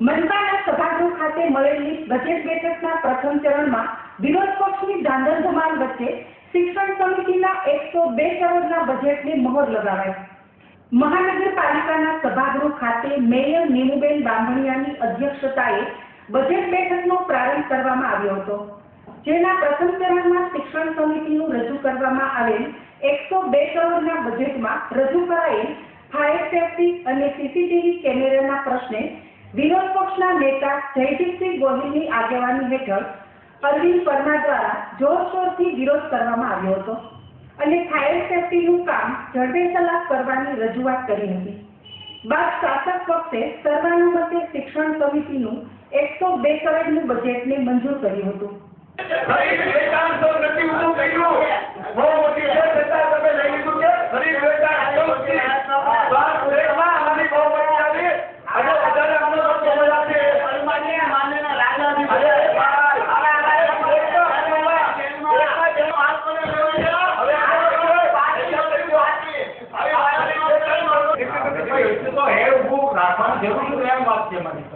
મનપાના સભાગૃહ ખાતે મળેલી બજેટ બેઠકના પ્રથમ ચરણમાં વિરોધ પક્ષની વચ્ચે શિક્ષણ સમિતિના એકસો બે કરોડના બજેટને મહોર લગાવાઈ. મહાનગરપાલિકાના સભાગૃહ ખાતે મેયર નીમુબેન બાંભણિયાની અધ્યક્ષતાએ બજેટ બેઠકનો પ્રારંભ કરવામાં આવ્યો હતો, જેના પ્રથમ ચરણમાં શિક્ષણ સમિતિનું રજૂ કરવામાં આવેલ એકસો બે કરોડના બજેટમાં રજૂ કરાયેલ ફાયર સેફટી અને સીસીટીવી કેમેરાના પ્રશ્ને વિરોધ પક્ષના નેતા જયદીપસિંહ ગોહિલની આગેવાની હેઠળ અરવિંદ પરમાર દ્વારા જોરશોરથી વિરોધ કરવામાં આવ્યો હતો અને ફાયર સેફટીનું કામ ઝડપેસલાક કરવાની રજૂઆત કરી હતી. બાદ શાસક પક્ષે સર્વાનુમતે શિક્ષણ સમિતિનું એકસો બે કરોડનું બજેટને મંજૂર કર્યું હતું ગરીબ વેચાણ તો નથી ઊભું કર્યું બહુ મોટી છે છતાં તમે લઈ લીધું છે ગરીબ વેચાણ તો નથી બાર પ્લેટમાં અમારી બહુ મોટી આવી અને વધારે અમને તો સમજ આપે સન્માનીય માનનીય રાજાજી અરે ભાઈ, અરે, અરે, પ્લેટમાં પ્લેટમાં પ્લેટમાં જે બાળકોને લેવા છે, હવે એટલે તો હે જરૂર નથી એમ વાત છે મારી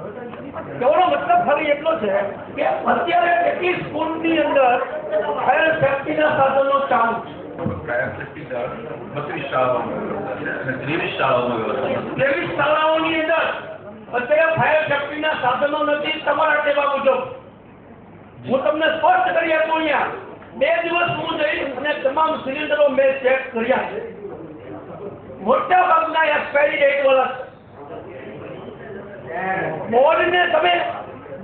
કહેવાનો મતલબ ખાલી એટલો છે કે અત્યારે એટલી સ્કૂલની અંદર ફાયર સેફટીના સાધનો ચાલુ ત્રેવીસ શાળાઓની અંદર અત્યારે ફાયર સેફટીના સાધનો નથી તમારા કહેવા મુજબ. હું તમને સ્પષ્ટ કરી આપું અહીંયા બે દિવસ હું જઈશ અને તમામ સિલિન્ડરો મેં ચેક કર્યા છે. મોટા ભાગના એક્સપાયરી ડેટ વાળા છે તમે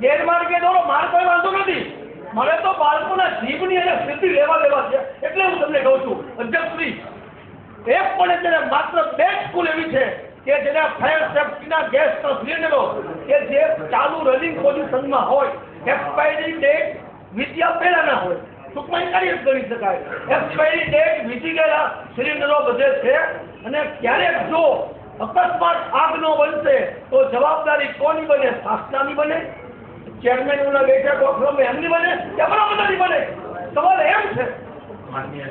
ગેરમાર્ગે દોરો, માર કોઈ વાંધો નથી. મારે તો બાળકોના જીવની અને સ્થિતિ લેવા લેવા છે. એટલે હું તમને કહું છું અધ્યક્ષશ્રી એક પણ અત્યારે માત્ર બે સ્કૂલ એવી છે કે જેના ફાયર સેફટીના ગેસના સિલિન્ડરો કે જે ચાલુ રનિંગ પોઝિશનમાં હોય. એક્સપાયરી ડેટ વીત્યા પહેલાના હોય. ટૂંકમાં કાર્ય કરી શકાય. એક્સપાયરી ડેટ વીતી ગયેલા સિલિન્ડરો બધે છે. અને ક્યારેક જો અકસ્માત આગ ન બનશે તો જવાબદારી કોની બને? શાસનાની બને? ચેરમેન ઓલા બેઠક ઓફરો એમની બને કે આપણા બને? સવાલ એમ છે. માનનીય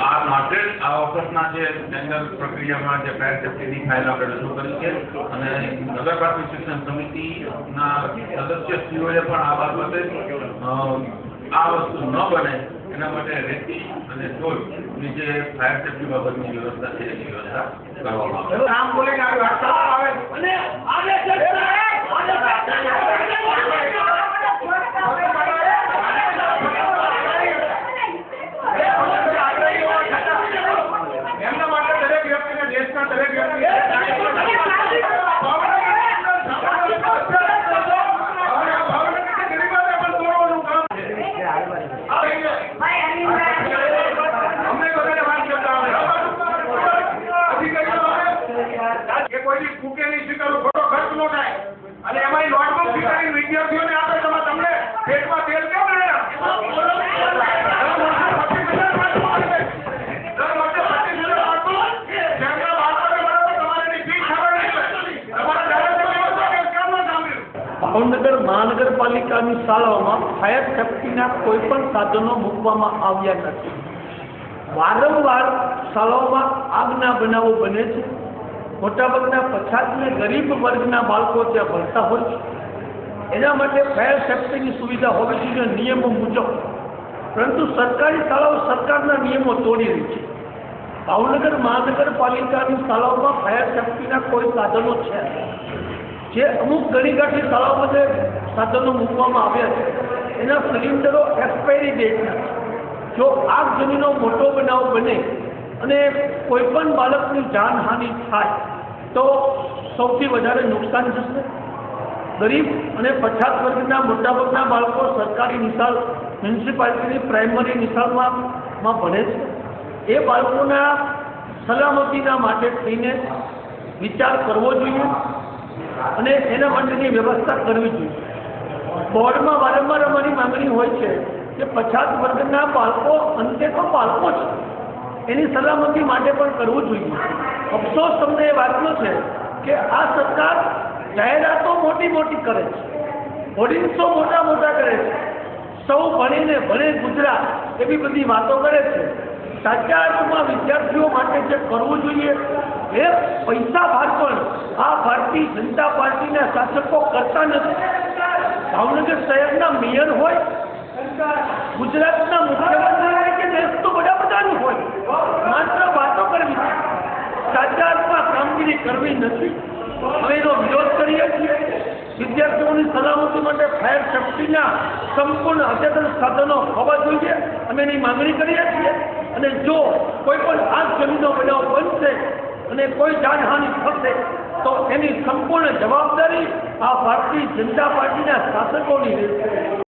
આ માટે આ ઓફિસના જે ટેન્ડર પ્રક્રિયામાં જે ફાયર સેફ્ટીની ફાઇલ આપણે રજૂ કરી અને નગર પ્રાથમિક શિક્ષણ સમિતિના સદસ્યશ્રીઓએ પણ આ બાબતે આ વસ્તુ ન બને એના માટે રેતી અને ટોલની નીચે ફાયર સેફ્ટી બાબતની વ્યવસ્થા છે એની વ્યવસ્થા કરવામાં આવે. નામ બોલીને આવી વાત આવે. અને એમના માટે દરેક વ્યક્તિને દેશના દરેક વ્યક્તિ અમને બધાને વાત કરતા આવે કે કોઈની ફૂકેલી સ્વીકારો ખોટો ખર્ચ ન થાય અને એમાંય નોટબુક સ્વીકારી વિદ્યાર્થીઓને આપે તમે તમને પેટમાં તેલ કેમ રહે દર વર્ષે પચીસ હજાર નોટબુક જેમના બાળકોને બરાબર તમારે એની ફી ખબર નહીં તમારા ધારાસભ્યો કેમ ન ભાવનગર મહાનગરપાલિકાની શાળાઓમાં ફાયર સેફ્ટીના કોઈ પણ સાધનો મૂકવામાં આવ્યા નથી. વારંવાર શાળાઓમાં આગના બનાવો બને છે. મોટાભાગના પછાત અને ગરીબ વર્ગના બાળકો ત્યાં ભણતા હોય છે. એના માટે ફાયર સેફ્ટીની સુવિધા હોવી જોઈએ નિયમો મુજબ, પરંતુ સરકારી શાળાઓ સરકારના નિયમો તોડી રહી છે. ભાવનગર મહાનગરપાલિકાની શાળાઓમાં ફાયર સેફ્ટીના કોઈ સાધનો છે નહીં. જે અમુક ઘણી શાળાઓ જે સાધનો મૂકવામાં આવ્યા છે. એના સિલિન્ડરો એક્સપાયરી ડેટના જો આગ જમીનો મોટો બનાવ બને અને કોઈ પણ બાળકની જાનહાનિ થાય, તો સૌથી વધારે નુકસાન થશે. ગરીબ અને પછાત વર્ગના મોટાભાગના બાળકો સરકારી નિશાળ મ્યુનિસિપાલિટીની પ્રાઇમરી નિશાળમાં ભણે છે. એ બાળકોના સલામતીના માટે થઈને વિચાર કરવો જોઈએ. અને એના માટેની વ્યવસ્થા કરવી જોઈએ. બોર્ડમાં વારંવાર અમારી માંગણી હોય છે કે પછાત વર્ગના બાળકો, અંતે તો બાળકો છે એની સલામતી માટે પણ કરવું જોઈએ. અફસોસ તમને એ વાતનો છે કે આ સરકાર જાહેરાતો મોટી મોટી કરે છે. હોર્ડિંગ્સો મોટા મોટા કરે છે. સૌ ભણીને ભણે ગુજરાત એવી બધી વાતો કરે છે. સાચા અર્થમાં વિદ્યાર્થીઓ માટે જે કરવું જોઈએ એ પૈસા ભાર પણ આ ભારતીય જનતા પાર્ટીના શાસકો કરતા નથી. ભાવનગર શહેરના મેયર હોય, ગુજરાતના મુખ્યમંત્રી હોય કે દેશનું વડાપ્રધાન હોય, માત્ર વાતો કરવી. સાચા અર્થમાં કામગીરી કરવી નથી. અમે એનો વિરોધ કરીએ છીએ. વિદ્યાર્થીઓની સલામતી માટે ફાયર સેફ્ટીના સંપૂર્ણ અદ્યતન સાધનો હોવા જોઈએ. અમે એની માંગણી કરીએ છીએ. અને જો કોઈ પણ આ જમીનો બનાવ બનશે અને કોઈ જાનહાનિ થશે તો એની સંપૂર્ણ જવાબદારી આ ભારતીય જનતા પાર્ટીના શાસકોની રહેશે.